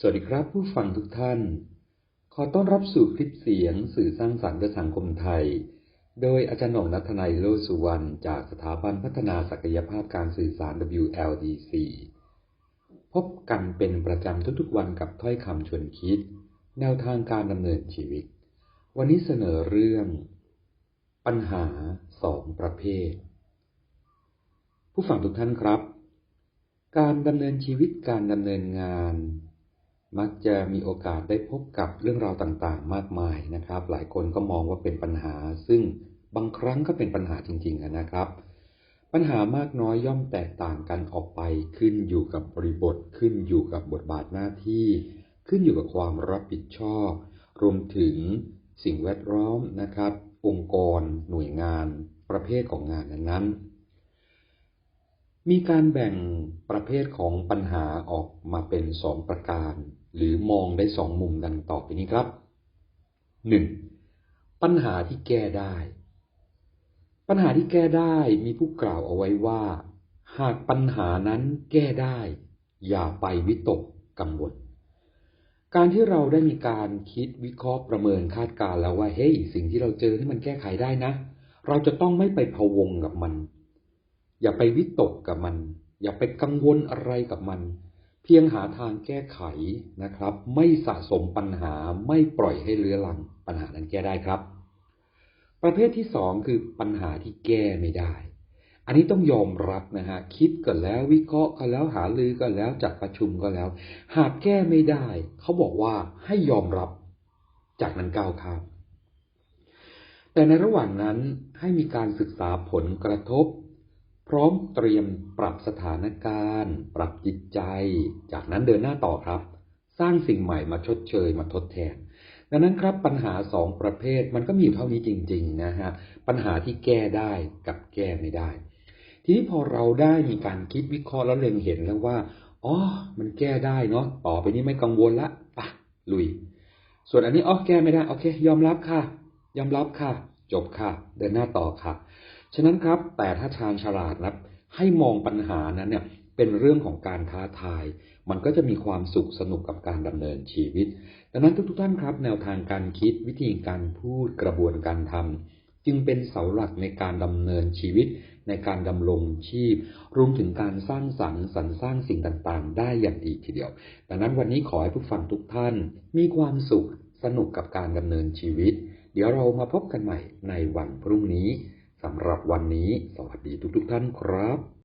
สวัสดีครับผู้ฟังทุกท่าน ขอต้อนรับสู่คลิปเสียงสื่อสร้างสรรค์เพื่อสังคมไทย โดยอาจารย์หน่งนัทนายโลสุวรรณจากสถาบันพัฒนาศักยภาพการสื่อสาร WLDC พบกันเป็นประจำทุกๆวันกับถ้อยคำชวนคิด แนวทางการดำเนินชีวิต วันนี้เสนอเรื่อง ปัญหาสองประเภท ผู้ฟังทุกท่านครับ การดำเนินชีวิตการดำเนินงาน มักจะมีโอกาสได้พบกับเรื่องราวต่างๆ มากมายนะครับ หลายคนก็มองว่าเป็นปัญหา ซึ่งบางครั้งก็เป็นปัญหาจริงๆนะครับ ปัญหามากน้อยย่อมแตกต่างกันออกไปขึ้นอยู่กับบริบทขึ้นอยู่กับบทบาทหน้าที่ ขึ้นอยู่กับความรับผิดชอบ รวมถึงสิ่งแวดล้อมนะครับ องค์กร หน่วยงาน ประเภทของงานนั้นๆมีการแบ่งประเภทของปัญหาออกมาเป็นสองประการ หรือมองได้สองมุมดังต่อไปนี้ครับหนึ่งปัญหาที่แก้ได้ ปัญหาที่แก้ได้มีผู้กล่าวเอาไว้ว่า หากปัญหานั้นแก้ได้ อย่าไปวิตกกังวล การที่เราได้มีการคิดวิเคราะห์ประเมินคาดการแล้วว่าเฮ้ยสิ่งที่เราเจอที่มันแก้ไขได้นะ เราจะต้องไม่ไปพะวงกับมัน อย่าไปวิตกกับมัน อย่าไปกังวลอะไรกับมัน พียงหาทางแก้ไขนะครับ ไม่สะสมปัญหาไม่ปล่อยให้เลื้อรังปัญหานั้นแก้ได้ครับ ประเภทที่สองคือปัญหาที่แก้ไม่ได้ อันนี้ต้องยอมรับนะฮะคิดกันแล้ววิเคราะห์กันแล้วหาลือกันแล้วจัดประชุมก็แล้ว หากแก้ไม่ได้ เขาบอกว่าให้ยอมรับจากนั้นก้าวข้ามแต่ในระหว่างนั้นให้มีการศึกษาผลกระทบ พร้อมเตรียมปรับสถานการณ์ ปรับจิตใจ จากนั้นเดินหน้าต่อครับ สร้างสิ่งใหม่มาชดเชยมาทดแทน ดังนั้นครับปัญหาสองประเภทมันก็มีอยู่เท่านี้จริง ๆ นะฮะปัญหาที่แก้ได้กับแก้ไม่ได้ ทีนี้พอเราได้มีการคิดวิเคราะห์แล้วเล็งเห็นแล้วว่าอ๋อมันแก้ได้เนาะต่อไปนี้ไม่กังวลละปะลุย ส่วนอันนี้อ๋อแก้ไม่ได้โอเค ยอมรับค่ะ ยอมรับค่ะ จบค่ะ เดินหน้าต่อค่ะ ฉะนั้นครับ แต่ถ้าชาญฉลาดนะให้มองปัญหานั้นเนี่ยเป็นเรื่องของการท้าทาย มันก็จะมีความสุขสนุกกับการดำเนินชีวิต ดังนั้นทุกๆท่านครับ แนวทางการคิดวิธีการพูดกระบวนการทำจึงเป็นเสาหลักในการดำเนินชีวิต ในการดำรงชีพ รวมถึงการสร้างสรรค์สรรสร้างสิ่งต่างๆ ได้อย่างดีทีเดียว ดังนั้นวันนี้ขอให้ผู้ฟังทุกท่าน มีความสุขสนุกกับการดำเนินชีวิต เดี๋ยวเรามาพบกันใหม่ในวันพรุ่งนี้ สำหรับวันนี้สวัสดีทุกๆท่านครับ